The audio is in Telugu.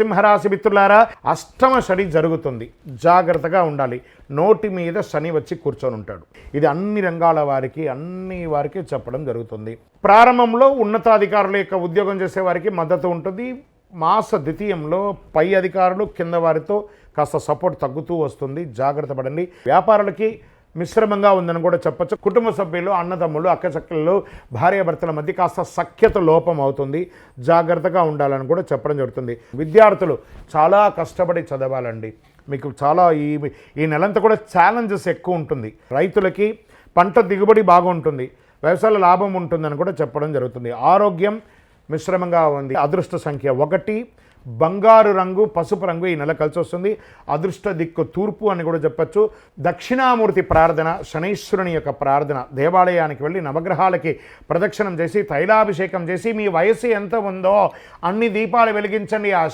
సింహరాశి మిత్రులారా అష్టమ శని జరుగుతుంది. జాగ్రత్తగా ఉండాలి. నోటి మీద శని వచ్చి కూర్చొని ఉంటాడు. ఇది అన్ని రంగాల వారికి అన్ని వారికి చెప్పడం జరుగుతుంది. ప్రారంభంలో ఉన్నతాధికారుల యొక్క ఉద్యోగం చేసే వారికి మద్దతు ఉంటుంది. మాస ద్వితీయంలో పై అధికారులు కింద వారితో కాస్త సపోర్ట్ తగ్గుతూ వస్తుంది. జాగ్రత్త పడండి. వ్యాపారులకి మిశ్రమంగా ఉందని కూడా చెప్పొచ్చు. కుటుంబ సభ్యులు అన్నదమ్ములు అక్కచక్కలు భార్యాభర్తల మధ్య కాస్త సఖ్యత లోపం అవుతుంది. జాగ్రత్తగా ఉండాలని కూడా చెప్పడం జరుగుతుంది. విద్యార్థులు చాలా కష్టపడి చదవాలండి. మీకు చాలా ఈ ఈ నెలంతా కూడా ఛాలెంజెస్ ఎక్కువ ఉంటుంది. రైతులకి పంట దిగుబడి బాగుంటుంది. వ్యవసాయ లాభం ఉంటుందని కూడా చెప్పడం జరుగుతుంది. ఆరోగ్యం మిశ్రమంగా ఉంది. అదృష్ట సంఖ్య ఒకటి. బంగారు రంగు పసుపు రంగు ఈ నెల కలిసి వస్తుంది అదృష్ట దిక్కు తూర్పు అని కూడా చెప్పచ్చు. దక్షిణామూర్తి ప్రార్థన శనైశ్వరుని యొక్క ప్రార్థన దేవాలయానికి వెళ్ళి నవగ్రహాలకి ప్రదక్షిణం చేసి తైలాభిషేకం చేసి మీ వయసు ఎంత ఉందో అన్ని దీపాలు వెలిగించండి. ఆ